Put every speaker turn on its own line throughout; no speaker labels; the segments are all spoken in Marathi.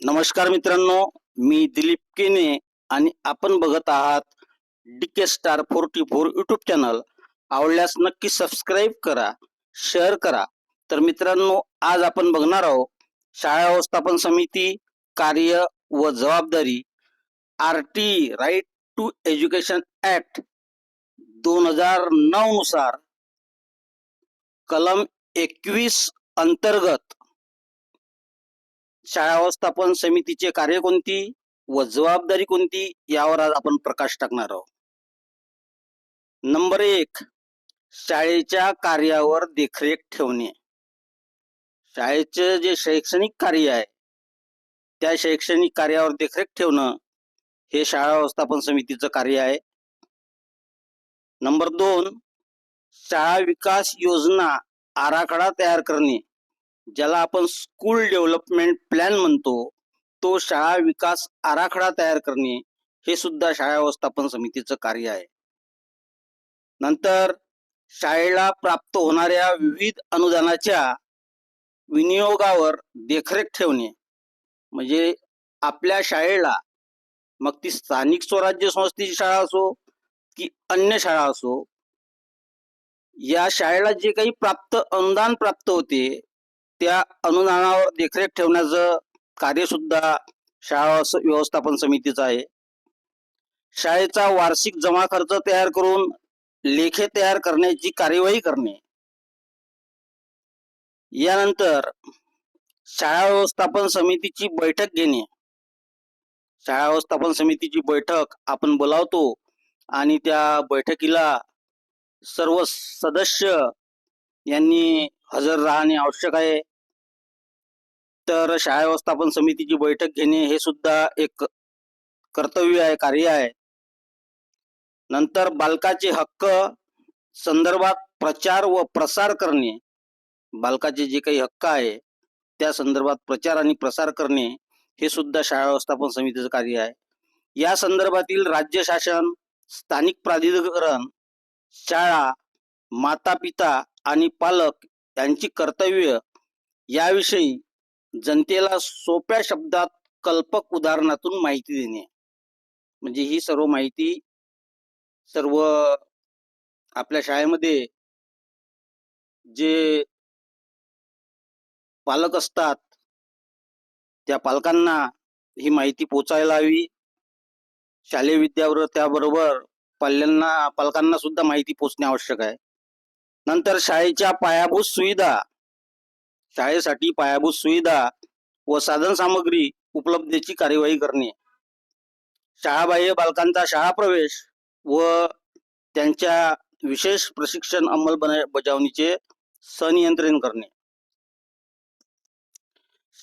नमस्कार मित्रांनो मी दिलीप केने आणि आपण बघत आहात DK star forty four YouTube channel आवडल्यास नक्की सबस्क्राईब करा शेअर करा. तर मित्रांनो आज आपण बघणार आहोत शाळा व्यवस्थापन समिती कार्य व जबाबदारी R T right to education act दोन हजार नऊ नुसार कलम एकवीस अंतर्गत शाळा व्यवस्थापन समितीचे कार्य कोणती व जबाबदारी कोणती यावर आज आपण प्रकाश टाकणार आहोत. नंबर एक शाळेच्या कार्यावर देखरेख ठेवणे. शाळेचे जे शैक्षणिक कार्य आहे त्या शैक्षणिक कार्यावर देखरेख ठेवणं हे शाळा व्यवस्थापन समितीचं कार्य आहे. नंबर दोन शाळा विकास योजना आराखडा तयार करणे. ज्याला आपण स्कूल डेव्हलपमेंट प्लॅन म्हणतो तो शाळा विकास आराखडा तयार करणे हे सुद्धा शाळा व्यवस्थापन समितीचं कार्य आहे. नंतर शाळेला प्राप्त होणाऱ्या विविध अनुदानाच्या विनियोगावर देखरेख ठेवणे म्हणजे आपल्या शाळेला मग ती स्थानिक स्वराज्य संस्थेची शाळा असो की अन्य शाळा असो या शाळेला जे काही प्राप्त अनुदान प्राप्त होते त्या अनुदानावर देखरेख ठेवण्याचं कार्य सुद्धा शाळा व्यवस्थापन समितीचं आहे. शाळेचा वार्षिक जमा खर्च तयार करून लेखे तयार करण्याची कार्यवाही करणे. यानंतर शाळा व्यवस्थापन समितीची बैठक घेणे. शाळा व्यवस्थापन समितीची बैठक आपण बोलावतो आणि त्या बैठकीला सर्व सदस्य यांनी हजर राहणे आवश्यक आहे. तर शाळा व्यवस्थापन समितीची बैठक घेणे हे सुद्धा एक कर्तव्य आहे कार्य आहे. नंतर बालकाचे हक्क संदर्भात प्रचार व प्रसार करणे बालकाचे जे काही हक्क आहे त्या संदर्भात प्रचार आणि प्रसार करणे हे सुद्धा शाळा व्यवस्थापन समितीचं कार्य आहे. या संदर्भातील राज्य शासन स्थानिक प्राधिकरण शाळा माता पिता आणि पालक यांची कर्तव्य याविषयी जनतेला सोप्या शब्दात कल्पक उदाहरणातून माहिती देणे. म्हणजे ही सर्व माहिती सर्व आपल्या शाळेमध्ये जे पालक असतात त्या पालकांना ही माहिती पोचायला हवी. शालेय विद्यावर त्याबरोबर पाल्यांना पालकांना सुद्धा माहिती पोचणे आवश्यक आहे. नंतर शाळेच्या पायाभूत सुविधा. शाळेसाठी पायाभूत सुविधा व साधन सामग्री उपलब्धतेची कार्यवाही करणे. शाळाबाह्य बालकांचा शाळा प्रवेश व त्यांच्या विशेष प्रशिक्षण अंमलबजावणीचे सनियंत्रण करणे.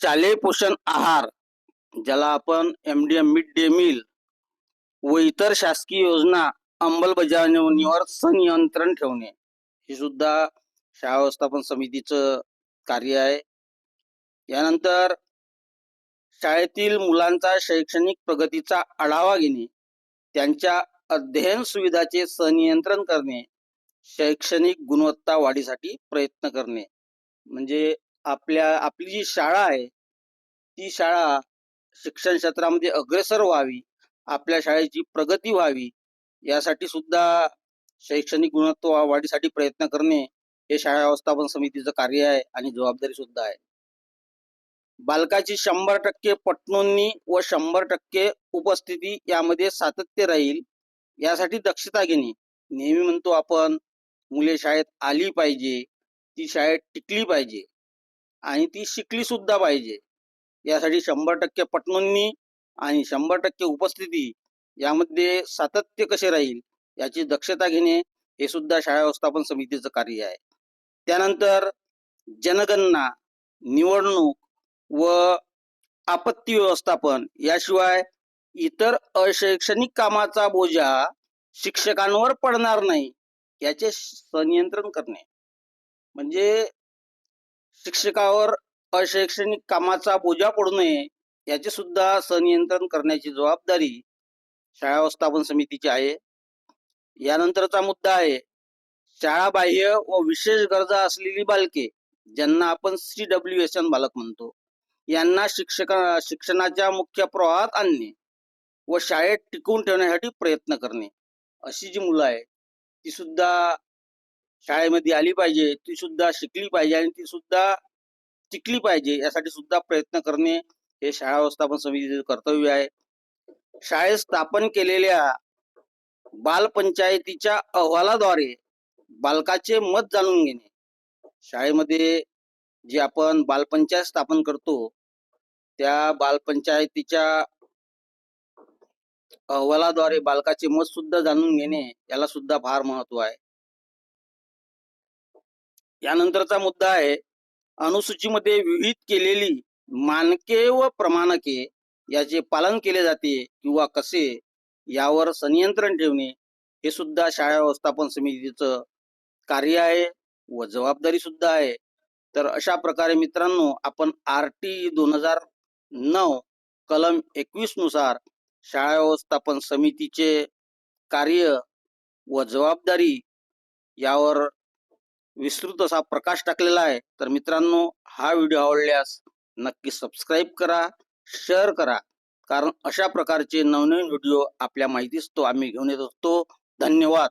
शालेय पोषण आहार ज्याला आपण M D M mid day meal व इतर शासकीय योजना अंमलबजावणीवर सनियंत्रण ठेवणे. हे सुद्धा शाळा व्यवस्थापन समितीचं कार्य आहे. यानंतर शाळेतील मुलांचा शैक्षणिक प्रगतीचा आढावा घेणे त्यांच्या अध्ययन सुविधाचे सनियंत्रण करणे शैक्षणिक गुणवत्ता वाढीसाठी प्रयत्न करणे. म्हणजे आपल्या आपली जी शाळा आहे ती शाळा शिक्षण क्षेत्रामध्ये अग्रेसर व्हावी आपल्या शाळेची प्रगती व्हावी यासाठी सुद्धा शैक्षणिक गुणवत्ता वाढीसाठी प्रयत्न करणे हे शाळा व्यवस्थापन समितीचं कार्य आहे आणि जबाबदारी सुद्धा आहे. बालकाची शंभर टक्के पटनोंदणी व शंभर टक्के उपस्थिती यामध्ये सातत्य राहील. यासाठी दक्षता घेणे. नेहमी म्हणतो आपण मुले शाळेत आली पाहिजे ती शाळेत टिकली पाहिजे आणि ती शिकली सुद्धा पाहिजे. यासाठी शंभर टक्के पटनोंदणी आणि शंभर टक्के उपस्थिती यामध्ये सातत्य कसे राहील? याची दक्षता घेणे हे सुद्धा शाळा व्यवस्थापन समितीचं कार्य आहे. त्यानंतर जनगणना निवडणूक व आपत्ती व्यवस्थापन याशिवाय इतर अशैक्षणिक कामाचा बोजा शिक्षकांवर पडणार नाही याचे संनियंत्रण करणे. म्हणजे शिक्षकावर अशैक्षणिक कामाचा बोजा पडू नये याचे सुद्धा संनियंत्रण करण्याची जबाबदारी शाळा व्यवस्थापन समितीची आहे. यानंतरचा मुद्दा आहे. शाळा बाह्य व विशेष गरजा असलेली बालके ज्यांना आपण सी डब्ल्यू एस एन बालक म्हणतो यांना शिक्षक शिक्षणाच्या मुख्य प्रवाहात आणणे व शाळेत टिकवून ठेवण्यासाठी प्रयत्न करणे अशी जी मुलं आहे ती सुद्धा शाळेमध्ये आली पाहिजे ती सुद्धा शिकली पाहिजे आणि ती सुद्धा टिकली पाहिजे यासाठी सुद्धा प्रयत्न करणे हे शाळा व्यवस्थापन समितीचे कर्तव्य आहे. शाळेत स्थापन केलेल्या बालपंचायतीच्या अहवालाद्वारे बालकाचे मत जाणून घेणे. शाळेमध्ये जे आपण बालपंचायत स्थापन करतो त्या बालपंचायतीच्या अहवालाद्वारे बालकाचे मत सुद्धा जाणून घेणे याला सुद्धा फार महत्त्व आहे. यानंतरचा मुद्दा आहे अनुसूचीमध्ये विहित केलेली मानके व प्रमाणके याचे पालन केले जाते किंवा कसे यावर संनियंत्रण ठेवणे हे सुद्धा शाळा व्यवस्थापन समितीचं कार्य आहे व जबाबदारी सुद्धा आहे. तर अशा प्रकारे मित्रांनो आपण आर टी दोन हजार नऊ कलम एकवीसनुसार शाळा व्यवस्थापन समितीचे कार्य व जबाबदारी यावर विस्तृत असा प्रकाश टाकलेला आहे. तर मित्रांनो हा व्हिडिओ आवडल्यास नक्की सबस्क्राईब करा शेअर करा. कारण अशा प्रकारचे नवनवीन व्हिडिओ आपल्या माहितीस तो आम्ही घेऊन येत असतो. धन्यवाद.